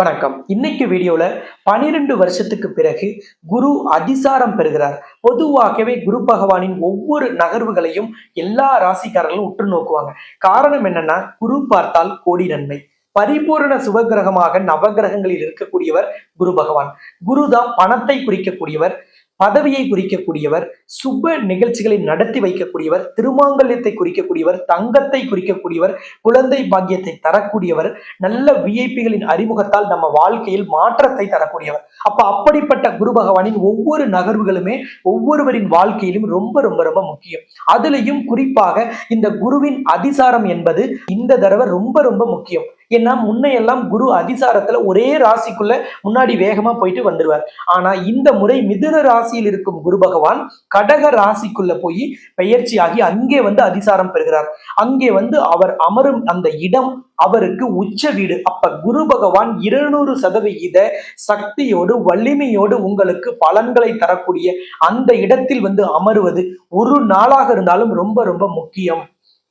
வணக்கம். இன்னைக்கு வீடியோல பனிரெண்டு வருஷத்துக்கு பிறகு குரு அதிசாரம் பெறுகிறார். பொதுவாகவே குரு பகவானின் ஒவ்வொரு நகர்வுகளையும் எல்லா ராசிக்காரர்களும் உற்று நோக்குவாங்க. காரணம் என்னன்னா குரு பார்த்தால் கோடி நன்மை. பரிபூரண சுபகிரகமாக நவகிரகங்களில் இருக்கக்கூடியவர் குரு பகவான். குரு தான் பணத்தை குறிக்கக்கூடியவர். பதவியை குறிக்கக்கூடியவர் சுப நிகழ்ச்சிகளை நடத்தி வைக்கக்கூடியவர் திருமாங்கல்யத்தை குறிக்கக்கூடியவர் தங்கத்தை குறிக்கக்கூடியவர் குழந்தை பாக்கியத்தை தரக்கூடியவர் நல்ல விஐபிகளின் அறிமுகத்தால் நம்ம வாழ்க்கையில் மாற்றத்தை தரக்கூடியவர். அப்ப அப்படிப்பட்ட குரு பகவானின் ஒவ்வொரு நகர்வுகளுமே ஒவ்வொருவரின் வாழ்க்கையிலும் ரொம்ப ரொம்ப ரொம்ப முக்கியம். அதுலயும் குறிப்பாக இந்த குருவின் அதிசாரம் என்பது இந்த தடவை ரொம்ப ரொம்ப முக்கியம். ஏன்னா முன்னையெல்லாம் குரு அதிசாரத்துல ஒரே ராசிக்குள்ள முன்னாடி வேகமா போயிட்டு வந்துடுவார் ஆனா இந்த முறை மிதுன ராசியில் இருக்கும் குரு பகவான் கடக ராசிக்குள்ள போய் பெயர்ச்சியாகி அங்கே வந்து அதிசாரம் பெறுகிறார். அங்கே வந்து அவர் அமரும் அந்த இடம் அவருக்கு உச்ச வீடு. அப்ப குரு பகவான் இருநூறு சதவிகித சக்தியோடு வலிமையோடு உங்களுக்கு பலன்களை தரக்கூடிய அந்த இடத்தில் வந்து அமருவது ஒரு நாளாக இருந்தாலும் ரொம்ப ரொம்ப முக்கியம்.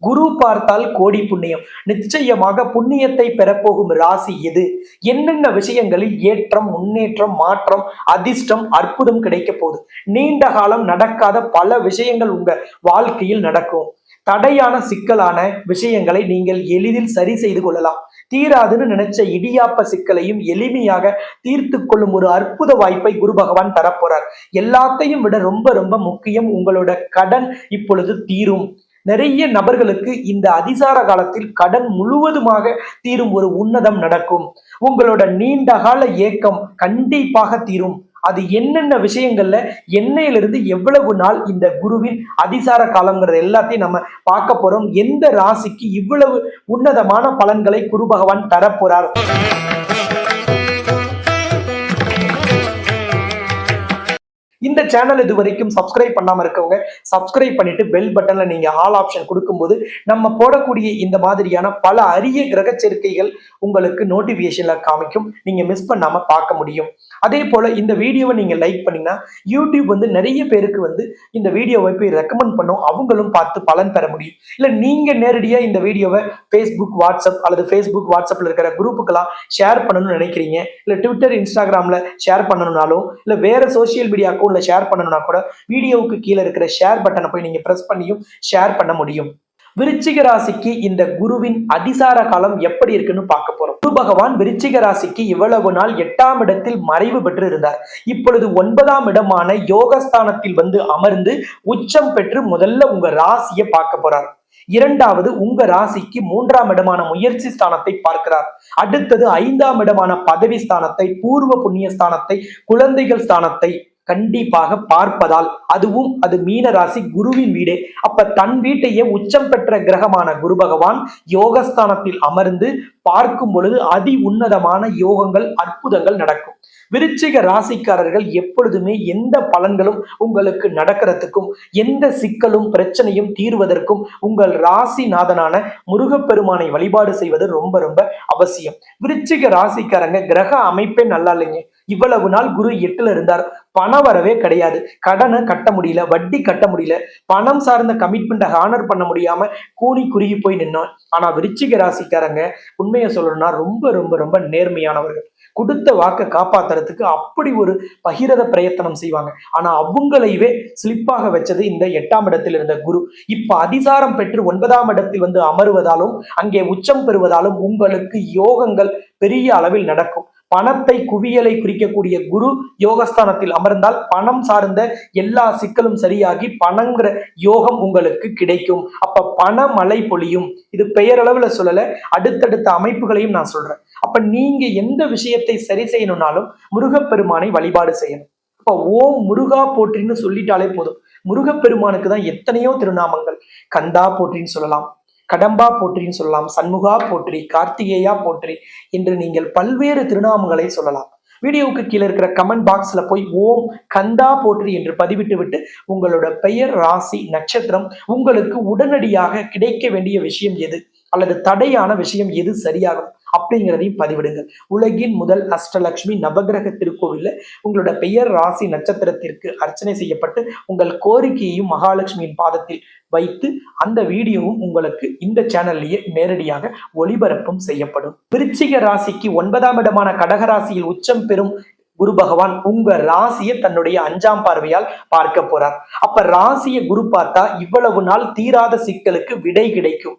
குரு பார்த்தால் கோடி புண்ணியம். நிச்சயமாக புண்ணியத்தை பெறப்போகும் ராசி எது? என்னென்ன விஷயங்களில் ஏற்றம் முன்னேற்றம் மாற்றம் அதிர்ஷ்டம் அற்புதம் கிடைக்க போகுது? நீண்ட காலம் நடக்காத பல விஷயங்கள் உங்க வாழ்க்கையில் நடக்கும். தடையான சிக்கலான விஷயங்களை நீங்கள் எளிதில் சரி செய்து கொள்ளலாம். தீராதுன்னு நினைச்ச இடியாப்ப சிக்கலையும் எளிமையாக தீர்த்து கொள்ளும் ஒரு அற்புத வாய்ப்பை குரு பகவான் தரப்போறார். எல்லாத்தையும் விட ரொம்ப ரொம்ப முக்கியம் உங்களோட கடன் இப்பொழுது தீரும். நிறைய நபர்களுக்கு இந்த அதிசார காலத்தில் கடன் முழுவதுமாக தீரும் ஒரு உன்னதம் நடக்கும். உங்களோட நீண்ட கால ஏக்கம் கண்டிப்பாக தீரும். அது என்னென்ன விஷயங்கள்ல என்னையிலிருந்து எவ்வளவு நாள் இந்த குருவின் அதிசார காலங்கிறது எல்லாத்தையும் நம்ம பார்க்க போறோம். எந்த ராசிக்கு இவ்வளவு உன்னதமான பலன்களை குரு பகவான் தரப்போறார்? இந்த சேனல் இது வரைக்கும் சப்ஸ்கிரைப் பண்ணாம இருக்கவங்க சப்ஸ்கிரைப் பண்ணிட்டு பெல் பட்டன்ல நீங்க ஆல் ஆப்ஷன் கொடுக்கும்போது நம்ம போடக்கூடிய இந்த மாதிரியான பல அரிய கிரக சேர்க்கைகள் உங்களுக்கு நோட்டிபிகேஷன்ல காமிக்கும். நீங்க மிஸ் பண்ணாம பார்க்க முடியும். அதே போல் இந்த வீடியோவை நீங்கள் லைக் பண்ணிங்கன்னா யூடியூப் வந்து நிறைய பேருக்கு வந்து இந்த வீடியோவை போய் ரெக்கமெண்ட் பண்ணும். அவங்களும் பார்த்து பலன் பெற முடியும். இல்லை நீங்கள் நேரடியாக இந்த வீடியோவை ஃபேஸ்புக் வாட்ஸ்அப் அல்லது ஃபேஸ்புக் வாட்ஸ்அப்பில் இருக்கிற குரூப்புக்கெல்லாம் ஷேர் பண்ணணும்னு நினைக்கிறீங்க. இல்லை ட்விட்டர் இன்ஸ்டாகிராமில் ஷேர் பண்ணணும்னாலும் இல்லை வேறு சோஷியல் மீடியா அக்கௌண்ட்டில் ஷேர் பண்ணணும்னா கூட வீடியோவுக்கு கீழே இருக்கிற ஷேர் பட்டனை போய் நீங்கள் ப்ரெஸ் பண்ணியும் ஷேர் பண்ண முடியும். விருச்சிக ராசிக்கு இந்த குருவின் அதிசார காலம் எப்படி இருக்குன்னு பார்க்க போறோம். குரு பகவான் விருச்சிக ராசிக்கு இவ்வளவு நாள் எட்டாம் இடத்தில் மறைவு பெற்று இருந்தார் இப்பொழுது ஒன்பதாம் இடமான யோகஸ்தானத்தில் வந்து அமர்ந்து உச்சம் பெற்று முதல்ல உங்க ராசியை பார்க்க போறார். இரண்டாவது உங்க ராசிக்கு மூன்றாம் இடமான முயற்சி ஸ்தானத்தை பார்க்கிறார். அடுத்தது ஐந்தாம் இடமான பதவி ஸ்தானத்தை பூர்வ புண்ணிய ஸ்தானத்தை குழந்தைகள் ஸ்தானத்தை கண்டிப்பாக பார்ப்பதால் அதுவும் அது மீன ராசி குருவின் வீடே. அப்ப தன் வீட்டையே உச்சம் பெற்ற கிரகமான குரு பகவான் யோகஸ்தானத்தில் அமர்ந்து பார்க்கும் பொழுது அதி உன்னதமான யோகங்கள் அற்புதங்கள் நடக்கும். விருச்சிக ராசிக்காரர்கள் எப்பொழுதுமே எந்த பலன்களும் உங்களுக்கு நடக்கிறதுக்கும் எந்த சிக்கலும் பிரச்சனையும் தீர்வதற்கும் உங்கள் ராசிநாதனான முருகப்பெருமானை வழிபாடு செய்வது ரொம்ப ரொம்ப அவசியம். விருச்சிக ராசிக்காரங்க கிரக அமைப்பே நல்லா இல்லைங்க. இவ்வளவு நாள் குரு எட்டுல இருந்தார். பண வரவே கிடையாது. கடனை கட்ட முடியல வட்டி கட்ட முடியல. பணம் சார்ந்த கமிட்மெண்ட்டை ஹானர் பண்ண முடியாம கூனி குறுகி போய் நின்னோம் ஆனா விருச்சிக ராசிக்காரங்க உண்மையை சொல்லணும்னா ரொம்ப ரொம்ப ரொம்ப நேர்மையானவர்கள். கொடுத்த வாக்கை காப்பாத்துறதுக்கு அப்படி ஒரு பகிரத பிரயத்தனம் செய்வாங்க. ஆனா அவங்களையவே ஸ்லிப்பாக வச்சது இந்த எட்டாம் இடத்தில் இருந்த குரு. இப்ப அதிசாரம் பெற்று ஒன்பதாம் இடத்தில் வந்து அமருவதாலும் அங்கே உச்சம் பெறுவதாலும் உங்களுக்கு யோகங்கள் பெரிய அளவில் நடக்கும். பணத்தை குவியலை குறிக்கக்கூடிய குரு யோகஸ்தானத்தில் அமர்ந்தால் பணம் சார்ந்த எல்லா சிக்கலும் சரியாகி பணங்கிற யோகம் உங்களுக்கு கிடைக்கும். அப்ப பண மழை பொழியும். இது பெயரளவுல சொல்லல அடுத்தடுத்த அமைப்புகளையும் நான் சொல்றேன். அப்ப நீங்க எந்த விஷயத்தை சரி செய்யணும்னாலும் முருகப்பெருமானை வழிபாடு செய்யணும். அப்ப ஓம் முருகா போற்றின்னு சொல்லிட்டாலே போதும். முருகப்பெருமானுக்கு தான் எத்தனையோ திருநாமங்கள். கந்தா போற்றின்னு சொல்லலாம். கடம்பா போற்றின்னு சொல்லலாம் சண்முகா போற்றி கார்த்திகேயா போற்றி என்று நீங்கள் பல்வேறு திருநாமங்களை சொல்லலாம். வீடியோவுக்கு கீழே இருக்கிற கமெண்ட் பாக்ஸ்ல போய் ஓம் கந்தா போற்றி என்று பதிவிட்டு விட்டு உங்களோட பெயர் ராசி நட்சத்திரம் உங்களுக்கு உடனடியாக கிடைக்க வேண்டிய விஷயம் எது? அல்லது தடையான விஷயம் எது சரியாகும்? அப்படிங்கிறதையும் பதிவிடுங்கள். உலகின் முதல் அஷ்டலட்சுமி நவகிரக திருக்கோவில்ல உங்களோட பெயர் ராசி நட்சத்திரத்திற்கு அர்ச்சனை செய்யப்பட்டு உங்கள் கோரிக்கையையும் மகாலட்சுமியின் பாதத்தில் வைத்து அந்த வீடியோவும் உங்களுக்கு இந்த சேனல்லையே நேரடியாக ஒளிபரப்பும் செய்யப்படும். விருச்சிக ராசிக்கு ஒன்பதாம் இடமான கடகராசியில் உச்சம் பெறும் குரு பகவான் உங்க ராசியை தன்னுடைய அஞ்சாம் பார்வையால் பார்க்க போறார். அப்ப ராசியை குரு பார்த்தா இவ்வளவு நாள் தீராத சிக்கலுக்கு விடை கிடைக்கும்.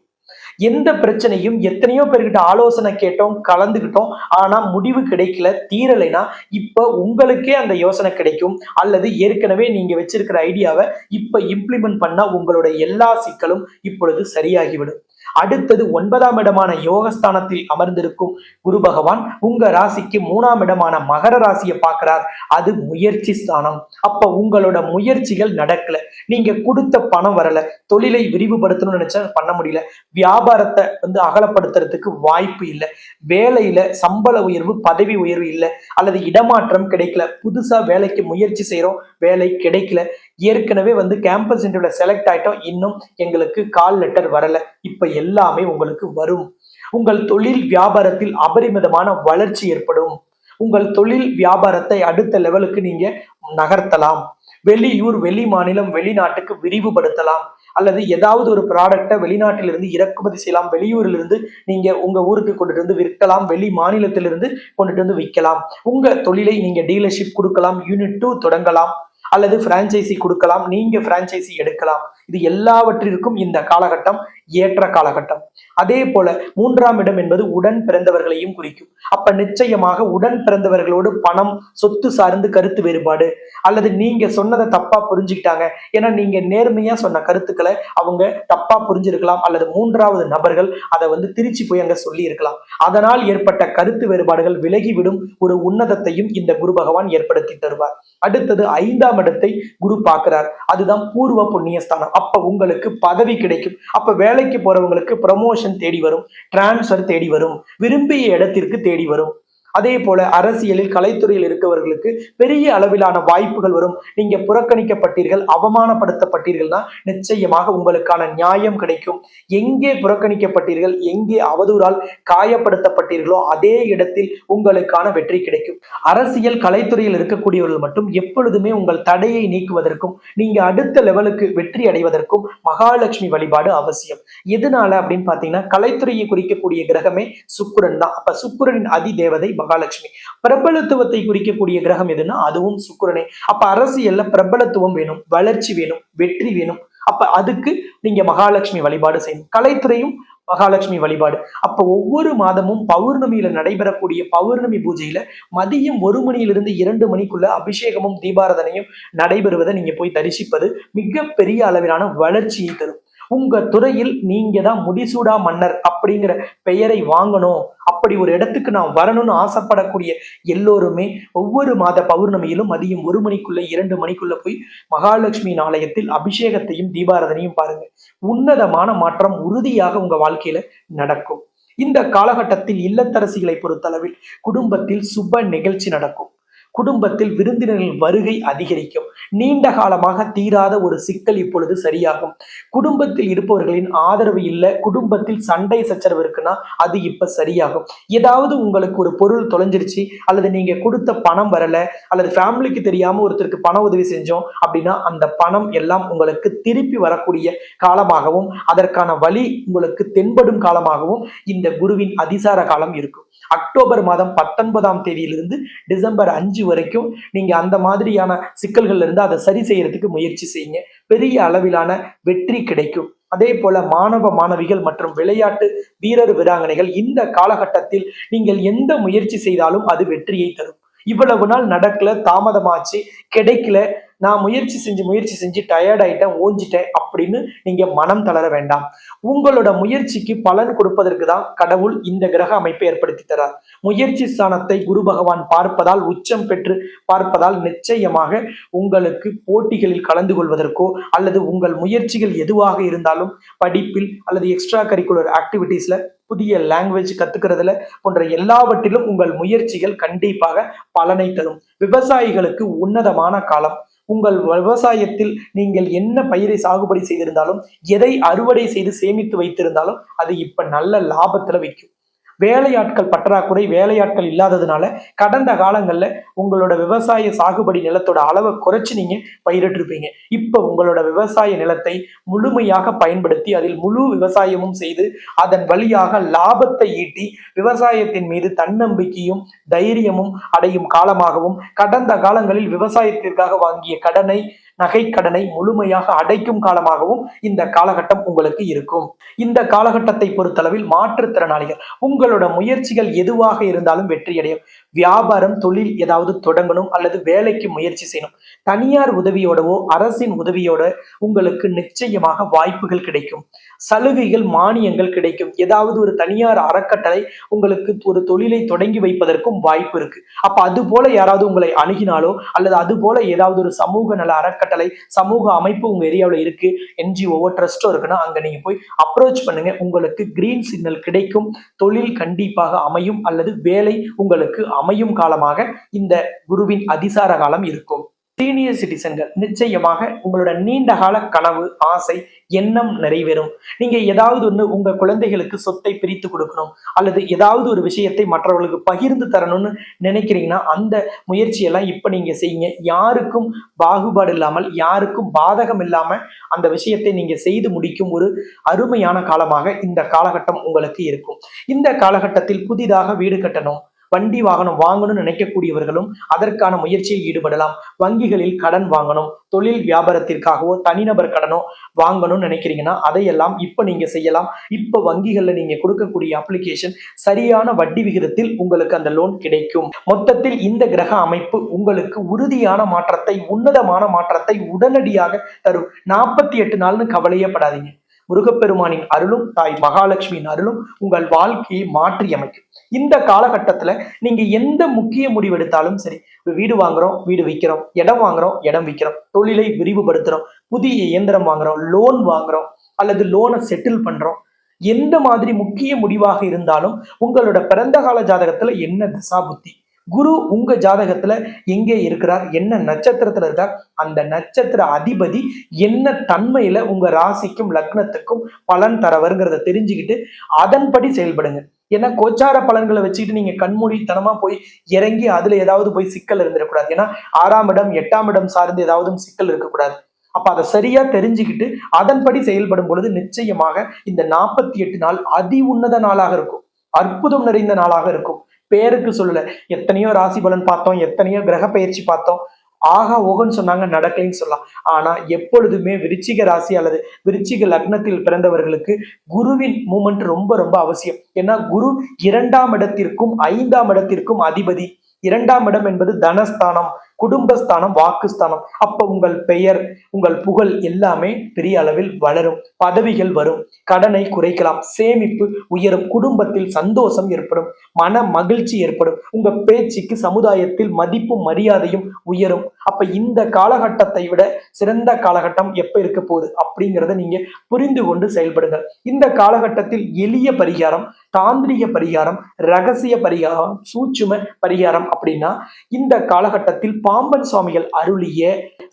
எந்த பிரச்சனையும் எத்தனையோ பேர்கிட்ட ஆலோசனை கேட்டோம் கலந்துக்கிட்டோம். ஆனா முடிவு கிடைக்கல தீரலைனா இப்ப உங்களுக்கே அந்த யோசனை கிடைக்கும். அல்லது ஏற்கனவே நீங்க வச்சிருக்கிற ஐடியாவை இப்ப இம்ப்ளிமெண்ட் பண்ணா உங்களோட எல்லா சிக்கலும் இப்பொழுது சரியாகிவிடும். அடுத்தது ஒன்பதாம் இடமான யோகஸ்தானத்தில் அமர்ந்திருக்கும் குரு பகவான் உங்க ராசிக்கு மூணாம் இடமான மகர ராசியை பார்க்கிறார். அது முயற்சி ஸ்தானம். அப்ப உங்களோட முயற்சிகள் நடக்கல. நீங்க கொடுத்த பணம் வரல. தொழிலை விரிவுபடுத்தணும்னு நினைச்சா பண்ண முடியல. வியாபாரத்தை வந்து அகலப்படுத்துறதுக்கு வாய்ப்பு இல்லை. வேலையில சம்பள உயர்வு பதவி உயர்வு இல்லை. அல்லது இடமாற்றம் கிடைக்கல. புதுசா வேலைக்கு முயற்சி செய்யறோம் வேலை கிடைக்கல. ஏற்கனவே வந்து கேம்பஸ் இன்டர்வியூல செலக்ட் ஆயிட்டோம். இன்னும் எங்களுக்கு கால் லெட்டர் வரல. இப்ப எல்லாமே உங்களுக்கு வரும். உங்கள் தொழில் வியாபாரத்தில் அபரிமிதமான வளர்ச்சி ஏற்படும். உங்கள் தொழில் வியாபாரத்தை அடுத்த லெவலுக்கு நீங்க நகர்த்தலாம். வெளியூர் வெளி மாநிலம் வெளிநாட்டுக்கு விரிவுபடுத்தலாம். அல்லது ஏதாவது ஒரு ப்ராடக்டை வெளிநாட்டிலிருந்து இறக்குமதி செய்யலாம். வெளியூரிலிருந்து நீங்க உங்க ஊருக்கு கொண்டுட்டு வந்து விற்கலாம். வெளி மாநிலத்திலிருந்து கொண்டுட்டு வந்து விற்கலாம். உங்க தொழிலை நீங்க டீலர்ஷிப் கொடுக்கலாம். யூனிட் டூ தொடங்கலாம். அல்லது பிரான்ச்சைசி கொடுக்கலாம் நீங்க பிரான்ச்சைசி எடுக்கலாம். இது எல்லாவற்றிற்கும் இந்த காலகட்டம் ஏற்ற காலகட்டம். அதே போல மூன்றாம் இடம் என்பது உடன் பிறந்தவர்களையும் குறிக்கும். அப்ப நிச்சயமாக உடன் பிறந்தவர்களோடு பணம் சொத்து சார்ந்து கருத்து வேறுபாடு அல்லது நீங்க சொன்னதை தப்பா புரிஞ்சுக்கிட்டாங்க. ஏன்னா நீங்க நேர்மையா சொன்ன கருத்துக்களை அவங்க தப்பா புரிஞ்சிருக்கலாம் அல்லது மூன்றாவது நபர்கள் அதை வந்து திருச்சி போய் அங்க சொல்லி இருக்கலாம் அதனால் ஏற்பட்ட கருத்து வேறுபாடுகள் விலகிவிடும் ஒரு உன்னதத்தையும் இந்த குரு பகவான் ஏற்படுத்தி தருவார். அடுத்தது ஐந்தாம் இடத்தை குரு பார்க்கிறார். அதுதான் பூர்வ புண்ணியஸ்தானம். அப்ப உங்களுக்கு பதவி கிடைக்கும். அப்ப வேலை வேலைக்கு போறவங்களுக்கு ப்ரமோஷன் தேடி வரும் டிரான்ஸ்ஃபர் தேடி வரும் விரும்பிய இடத்திற்கு தேடி வரும். அதே போல அரசியலில் கலைத்துறையில் இருக்கவர்களுக்கு பெரிய அளவிலான வாய்ப்புகள் வரும். நீங்க புறக்கணிக்கப்பட்டீர்கள் அவமானப்படுத்தப்பட்டீர்கள்னா நிச்சயமாக உங்களுக்கான நியாயம் கிடைக்கும். எங்கே புறக்கணிக்கப்பட்டீர்கள் எங்கே அவதூறால் காயப்படுத்தப்பட்டீர்களோ அதே இடத்தில் உங்களுக்கான வெற்றி கிடைக்கும். அரசியல் கலைத்துறையில் இருக்கக்கூடியவர்கள் மட்டும் எப்பொழுதுமே உங்கள் தடையை நீக்குவதற்கும் நீங்க அடுத்த லெவலுக்கு வெற்றி அடைவதற்கும் மகாலட்சுமி வழிபாடு அவசியம். எதனால அப்படின்னு பாத்தீங்கன்னா கலைத்துறையை குறிக்கக்கூடிய கிரகமே சுக்குரன் தான். அப்ப சுக்குரனின் அதி தேவதை மகாலட்சுமி. பிரபலத்துவத்தை குறிக்கக்கூடிய கிரகம் எதுன்னா அதுவும் சுக்கரனே. அப்ப அரசியல்ல பிரபலத்துவம் வேணும் வளர்ச்சி வேணும் வெற்றி வேணும். அப்ப அதுக்கு நீங்க மகாலட்சுமி வழிபாடு செய்யணும். கலைத்துறையும் மகாலட்சுமி வழிபாடு. அப்ப ஒவ்வொரு மாதமும் பௌர்ணமியில நடைபெறக்கூடிய பௌர்ணமி பூஜையில மதியம் ஒரு மணியிலிருந்து இரண்டு மணிக்குள்ள அபிஷேகமும் தீபாரதனையும் நடைபெறுவதை நீங்க போய் தரிசிப்பது மிகப்பெரிய அளவிலான வளர்ச்சியை தரும். உங்க துறையில் நீங்க தான் முடிசூடா மன்னர் அப்படிங்கிற பெயரை வாங்கணும். அப்படி ஒரு இடத்துக்கு நான் வரணும்னு ஆசைப்படக்கூடிய எல்லோருமே ஒவ்வொரு மாத பௌர்ணமியிலும் மதியம் ஒரு மணிக்குள்ள இரண்டு மணிக்குள்ள போய் மகாலட்சுமி ஆலயத்தில் அபிஷேகத்தையும் தீபாரதனையும் பாருங்க. உன்னதமான மாற்றம் உறுதியாக உங்க வாழ்க்கையில நடக்கும். இந்த காலகட்டத்தில் இல்லத்தரசிகளை பொறுத்தளவில் குடும்பத்தில் சுப நிகழ்ச்சி நடக்கும். குடும்பத்தில் விருந்தினர்கள் வருகை அதிகரிக்கும். நீண்ட காலமாக தீராத ஒரு சிக்கல் இப்பொழுது சரியாகும். குடும்பத்தில் இருப்பவர்களின் ஆதரவு இல்லை. குடும்பத்தில் சண்டை சச்சரவு இருக்குன்னா அது இப்ப சரியாகும். ஏதாவது உங்களுக்கு ஒரு பொருள் தொலைஞ்சிருச்சு அல்லது நீங்க கொடுத்த பணம் வரல அல்லது ஃபேமிலிக்கு தெரியாம ஒருத்தருக்கு பண உதவி செஞ்சோம் அப்படின்னா அந்த பணம் எல்லாம் உங்களுக்கு திருப்பி வரக்கூடிய காலமாகவும் அதற்கான வழி உங்களுக்கு தென்படும் காலமாகவும் இந்த குருவின் அதிசார காலம் இருக்கும். அக்டோபர் மாதம் பத்தொன்பதாம் தேதியிலிருந்து டிசம்பர் அஞ்சு வரைக்கும் நீங்க அந்த மாதிரியான சிக்கல்கள்ல இருந்து அதை சரி செய்யறதுக்கு முயற்சி செய்யுங்க. பெரிய அளவிலான வெற்றி கிடைக்கும். அதே போல மாணவ மாணவிகள் மற்றும் விளையாட்டு வீரர் வீராங்கனைகள் இந்த காலகட்டத்தில் நீங்கள் எந்த முயற்சி செய்தாலும் அது வெற்றியை தரும். இவ்வளவு நாள் நடக்கல தாமதமாச்சு கிடைக்கல நான் முயற்சி செஞ்சு முயற்சி செஞ்சு டயர்ட் ஆயிட்டேன் ஓஞ்சிட்டேன் அப்படின்னு நீங்க மனம் தளர வேண்டாம். உங்களோட முயற்சிக்கு பலன் கொடுப்பதற்கு தான் கடவுள் இந்த கிரக அமைப்பை ஏற்படுத்தி தரார். முயற்சி ஸ்தானத்தை குரு பகவான் பார்ப்பதால் உச்சம் பெற்று பார்ப்பதால் நிச்சயமாக உங்களுக்கு போட்டிகளில் கலந்து கொள்வதற்கோ அல்லது உங்கள் முயற்சிகள் எதுவாக இருந்தாலும் படிப்பில் அல்லது எக்ஸ்ட்ரா கரிக்குலர் ஆக்டிவிட்டீஸ்ல புதிய லாங்குவேஜ் கத்துக்கிறதுல போன்ற எல்லாவற்றிலும் உங்கள் முயற்சிகள் கண்டிப்பாக பலனை தரும். விவசாயிகளுக்கு உன்னதமான காலம். உங்கள் விவசாயத்தில் நீங்கள் என்ன பயிரை சாகுபடி செய்திருந்தாலும் எதை அறுவடை செய்து சேமித்து வைத்திருந்தாலும் அது இப்ப நல்ல லாபத்துல வைக்கும். வேலையாட்கள் பற்றாக்குறை வேலையாட்கள் இல்லாததுனால கடந்த காலங்களில் உங்களோட விவசாய சாகுபடி நிலத்தோட அளவை குறைச்சி நீங்க பயிரிட்டிருப்பீங்க. இப்போ உங்களோட விவசாய நிலத்தை முழுமையாக பயன்படுத்தி அதில் முழு விவசாயமும் செய்து அதன் வழியாக லாபத்தை ஈட்டி விவசாயத்தின் மீது தன்னம்பிக்கையும் தைரியமும் அடையும் காலமாகவும் கடந்த காலங்களில் விவசாயத்திற்காக வாங்கிய கடனை நகைக்கடனை முழுமையாக அடைக்கும் காலமாகவும் இந்த காலகட்டம் உங்களுக்கு இருக்கும். இந்த காலகட்டத்தை பொறுத்தளவில் மாற்றுத்திறனாளிகள் உங்களோட முயற்சிகள் எதுவாக இருந்தாலும் வெற்றியடையும். வியாபாரம் தொழில் ஏதாவது தொடங்கணும் அல்லது வேலைக்கு முயற்சி செய்யணும். தனியார் உதவியோடவோ அரசின் உதவியோட உங்களுக்கு நிச்சயமாக வாய்ப்புகள் கிடைக்கும். சலுகைகள் மானியங்கள் கிடைக்கும். ஏதாவது ஒரு தனியார் அறக்கட்டளை உங்களுக்கு ஒரு தொழிலை தொடங்கி வைப்பதற்கும் வாய்ப்பு இருக்கு. அப்ப அது போல யாராவது உங்களை அணுகினாலோ அல்லது அது போல ஏதாவது ஒரு சமூக நல அறக்கட்டளை சமூக அமைப்பு உங்க ஏரியாவில் இருக்கு என்ஜிஓவோ ட்ரஸ்டோ இருக்குன்னா அங்க நீங்க போய் அப்ரோச் பண்ணுங்க. உங்களுக்கு கிரீன் சிக்னல் கிடைக்கும். தொழில் கண்டிப்பாக அமையும் அல்லது வேலை உங்களுக்கு அமையும் காலமாக இந்த குருவின் அதிசார காலம் இருக்கும். சீனியர் சிட்டிசன்கள் நிச்சயமாக உங்களோட நீண்ட கால கனவு ஆசை எண்ணம் நிறைவேறும். நீங்க ஏதாவது ஒண்ணு உங்க குழந்தைகளுக்கு சொத்தை பிரித்து கொடுக்கணும் அல்லது ஏதாவது ஒரு விஷயத்தை மற்றவர்களுக்கு பகிர்ந்து தரணும்னு நினைக்கிறீங்கன்னா அந்த முயற்சியெல்லாம் இப்ப நீங்க செய்யுங்க. யாருக்கும் பாகுபாடு இல்லாமல் யாருக்கும் பாதகம் இல்லாம அந்த விஷயத்தை நீங்க செய்து முடிக்கும் ஒரு அருமையான காலமாக இந்த காலகட்டம் உங்களுக்கு இருக்கும். இந்த காலகட்டத்தில் புதிதாக வீடு கட்டணும் வண்டி வாகனம் வாங்கணும்னு நினைக்கக்கூடியவர்களும் அதற்கான முயற்சியில் ஈடுபடலாம். வங்கிகளில் கடன் வாங்கணும் தொழில் வியாபாரத்திற்காகவோ தனிநபர் கடனோ வாங்கணும்னு நினைக்கிறீங்கன்னா அதையெல்லாம் இப்போ நீங்க செய்யலாம். இப்போ வங்கிகள்ல நீங்க கொடுக்கக்கூடிய அப்ளிகேஷன் சரியான வட்டி விகிதத்தில் உங்களுக்கு அந்த லோன் கிடைக்கும். மொத்தத்தில் இந்த கிரக அமைப்பு உங்களுக்கு உறுதியான மாற்றத்தை உன்னதமான மாற்றத்தை உடனடியாக தரும். நாற்பத்தி எட்டு நாள்னு கவலையப்படாதீங்க முருகப்பெருமானின் அருளும் தாய் மகாலட்சுமியின் அருளும் உங்கள் வாழ்க்கையை மாற்றி அமைக்கும் இந்த காலகட்டத்துல நீங்க எந்த முக்கிய முடிவு எடுத்தாலும் சரி வீடு வாங்குறோம் வீடு விற்கிறோம் இடம் வாங்குறோம் இடம் விற்கிறோம் தொழிலை விரிவுபடுத்துறோம் புதிய இயந்திரம் வாங்குறோம் லோன் வாங்குறோம் அல்லது லோனை செட்டில் பண்றோம் எந்த மாதிரி முக்கிய முடிவாக இருந்தாலும் உங்களோட பிறந்த கால ஜாதகத்துல என்ன திசா புத்தி குரு உங்க ஜாதகத்துல எங்கே இருக்கிறார்? என்ன நட்சத்திரத்துல இருக்கார்? அந்த நட்சத்திர அதிபதி என்ன தன்மையில உங்க ராசிக்கும் லக்னத்துக்கும் பலன் தரவருங்கிறத தெரிஞ்சுக்கிட்டு அதன்படி செயல்படுங்க. ஏன்னா கோச்சார பலன்களை வச்சுக்கிட்டு நீங்க கண்மூடித்தனமா போய் இறங்கி அதுல ஏதாவது போய் சிக்கல் இருந்துடக்கூடாது. ஏன்னா ஆறாம் இடம் எட்டாம் இடம் சார்ந்து ஏதாவது சிக்கல் இருக்கக்கூடாது. அப்ப அதை சரியா தெரிஞ்சுக்கிட்டு அதன்படி செயல்படும் பொழுது நிச்சயமாக இந்த நாற்பத்தி எட்டு நாள் அதி உன்னத நாளாக இருக்கும். அற்புதம் நிறைந்த நாளாக இருக்கும். பேருக்கு சொல்லல. எத்தனையோ ராசி பலன் பார்த்தோம் எத்தனையோ கிரக பயிற்சி பார்த்தோம். ஆகா ஓகன்னு சொன்னாங்க நடக்கலைன்னு சொல்லலாம். ஆனா எப்பொழுதுமே விருச்சிக ராசி அல்லது விருச்சிக லக்னத்தில் பிறந்தவர்களுக்கு குருவின் மூமெண்ட் ரொம்ப ரொம்ப அவசியம். ஏன்னா குரு இரண்டாம் இடத்திற்கும் ஐந்தாம் இடத்திற்கும் அதிபதி. இரண்டாம் இடம் என்பது தனஸ்தானம். குடும்பஸ்தானம் வாக்குஸ்தானம். அப்ப உங்கள் பெயர் உங்கள் புகழ் எல்லாமே பெரிய அளவில் வளரும் பதவிகள் வரும் கடனை குறைக்கலாம் சேமிப்பு உயரும் குடும்பத்தில் சந்தோஷம் ஏற்படும் மன மகிழ்ச்சி ஏற்படும் உங்க பேச்சுக்கு சமுதாயத்தில் மதிப்பும் மரியாதையும் உயரும். அப்ப இந்த காலகட்டத்தை விட சிறந்த காலகட்டம் எப்ப இருக்க போகுது அப்படிங்கிறத நீங்க புரிந்து கொண்டு செயல்படுங்க இந்த காலகட்டத்தில் எளிய பரிகாரம் தாந்திரிக பரிகாரம் ரகசிய பரிகாரம் சூட்சும பரிகாரம் அப்படின்னா இந்த காலகட்டத்தில் பாம்பன் சுவாமிகள் அருளிய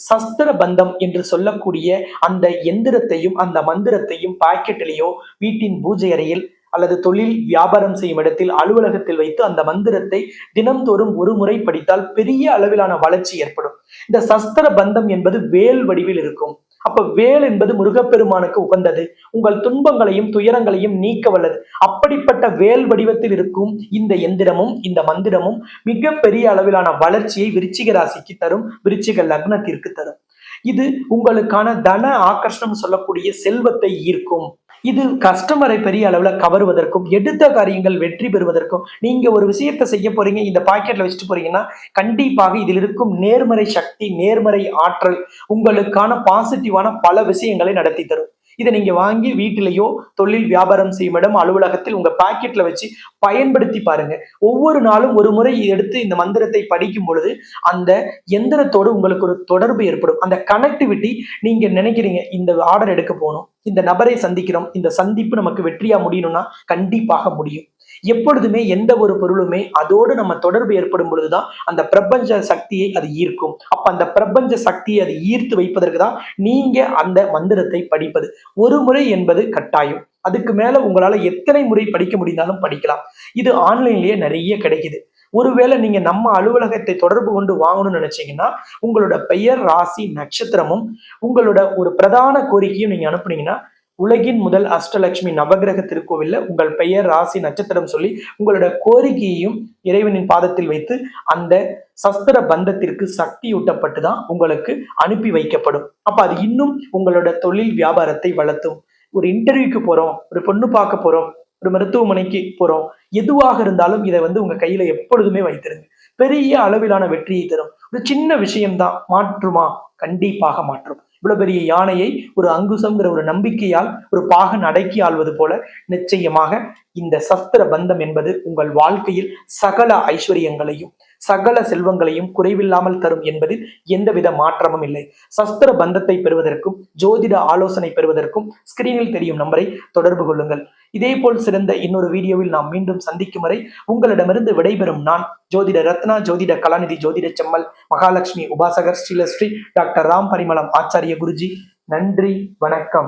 சஸ்திர பந்தம் என்று சொல்லக்கூடிய அந்த எந்திரத்தையும் அந்த மந்திரத்தையும் பாக்கெட்டிலேயோ வீட்டின் பூஜை அறையில் அல்லது தொழில் வியாபாரம் செய்யும் இடத்தில் அலுவலகத்தில் வைத்து அந்த மந்திரத்தை தினம்தோறும் ஒரு முறை படித்தால் பெரிய அளவிலான வளர்ச்சி ஏற்படும். இந்த சஸ்திர பந்தம் என்பது வேல் வடிவில் இருக்கும். அப்ப வேல் என்பது முருகப்பெருமானுக்கு உகந்தது. உங்கள் துன்பங்களையும் துயரங்களையும் நீக்க வல்லது. அப்படிப்பட்ட வேல் வடிவத்தில் இருக்கும் இந்த எந்திரமும் இந்த மந்திரமும் மிகப்பெரிய அளவிலான வளர்ச்சியை விருச்சிக ராசிக்கு தரும் விருச்சிக லக்னத்திற்கு தரும். இது உங்களுக்கான தன ஆகர்ஷணம் சொல்லக்கூடிய செல்வத்தை ஈர்க்கும். இது கஸ்டமரை பெரிய அளவுல கவருவதற்கும் எடுத்த காரியங்கள் வெற்றி பெறுவதற்கும் நீங்க ஒரு விஷயத்தை செய்ய போறீங்க இந்த பாக்கெட்ல வச்சுட்டு போறீங்கன்னா கண்டிப்பாக இதில் இருக்கும் நேர்மறை சக்தி நேர்மறை ஆற்றல் உங்களுக்கான பாசிட்டிவான பல விஷயங்களை நடத்தி தரும். இதை நீங்க வாங்கி வீட்டிலேயோ தொழில் வியாபாரம் செய்யும் இடம் அலுவலகத்தில் உங்க பாக்கெட்ல வச்சு பயன்படுத்தி பாருங்க. ஒவ்வொரு நாளும் ஒரு முறை எடுத்து இந்த மந்திரத்தை படிக்கும் பொழுது அந்த எந்திரத்தோடு உங்களுக்கு ஒரு தொடர்பு ஏற்படும். அந்த கனெக்டிவிட்டி நீங்க நினைக்கிறீங்க இந்த ஆர்டர் எடுக்க போகணும். இந்த நபரை சந்திக்கிறோம். இந்த சந்திப்பு நமக்கு வெற்றியா முடியணும்னா கண்டிப்பாக முடியும். எப்பொழுதுமே எந்த ஒரு பொருளுமே அதோடு நம்ம தொடர்பு ஏற்படும் பொழுதுதான் அந்த பிரபஞ்ச சக்தியை அது ஈர்க்கும். அப்ப அந்த பிரபஞ்ச சக்தியை அது ஈர்த்து வைப்பதற்கு தான் நீங்க அந்த மந்திரத்தை படிப்பது. ஒரு முறை என்பது கட்டாயம். அதுக்கு மேல உங்களால எத்தனை முறை படிக்க முடிந்தாலும் படிக்கலாம். இது ஆன்லைன்லயே நிறைய கிடைக்குது. ஒருவேளை நீங்க நம்ம அலுவலகத்தை தொடர்பு கொண்டு வாங்கணும்னு நினைச்சீங்கன்னா உங்களோட பெயர் ராசி நட்சத்திரமும் உங்களோட ஒரு பிரதான கோரிக்கையும் நீங்க அனுப்புனீங்கன்னா உலகின் முதல் அஷ்டலட்சுமி நவகிரக திருக்கோவில்ல உங்கள் பெயர் ராசி நட்சத்திரம் சொல்லி உங்களோட கோரிக்கையையும் இறைவனின் பாதத்தில் வைத்து அந்த சஸ்திர பந்தத்திற்கு சக்தியூட்டப்பட்டு தான் உங்களுக்கு அனுப்பி வைக்கப்படும். அப்ப அது இன்னும் உங்களோட தொழில் வியாபாரத்தை வளர்த்தும். ஒரு இன்டர்வியூக்கு போறோம் ஒரு பொண்ணு பார்க்க போறோம் ஒரு மருத்துவமனைக்கு போறோம். எதுவாக இருந்தாலும் இதை வந்து உங்க கையில எப்பொழுதுமே வைத்திருங்க. பெரிய அளவிலான வெற்றியை தரும். ஒரு சின்ன விஷயம்தான் மாற்றுமா? கண்டிப்பாக மாற்றும். இவ்வளவு பெரிய யானையை ஒரு அங்குசம்ங்கிற ஒரு நம்பிக்கையால் ஒரு பாகன் அடக்கி ஆள்வது போல நிச்சயமாக இந்த சஸ்திர பந்தம் என்பது உங்கள் வாழ்க்கையில் சகல ஐஸ்வர்யங்களையும் சகல செல்வங்களையும் குறைவில்லாமல் தரும் என்பதில் எந்தவித மாற்றமும் இல்லை. சஸ்திர பந்தத்தை பெறுவதற்கும் ஜோதிட ஆலோசனை பெறுவதற்கும் ஸ்கிரீனில் தெரியும் நம்பரை தொடர்பு கொள்ளுங்கள். இதேபோல் சிறந்த இன்னொரு வீடியோவில் நாம் மீண்டும் சந்திக்கும் வரை உங்களிடமிருந்து விடைபெறும் நான் ஜோதிட ரத்னா ஜோதிட கலாநிதி ஜோதிட செம்மல் மகாலட்சுமி உபாசகர் ஸ்ரீலஸ்ரீ டாக்டர் ராம் பரிமளம் ஆச்சாரிய குருஜி. நன்றி வணக்கம்.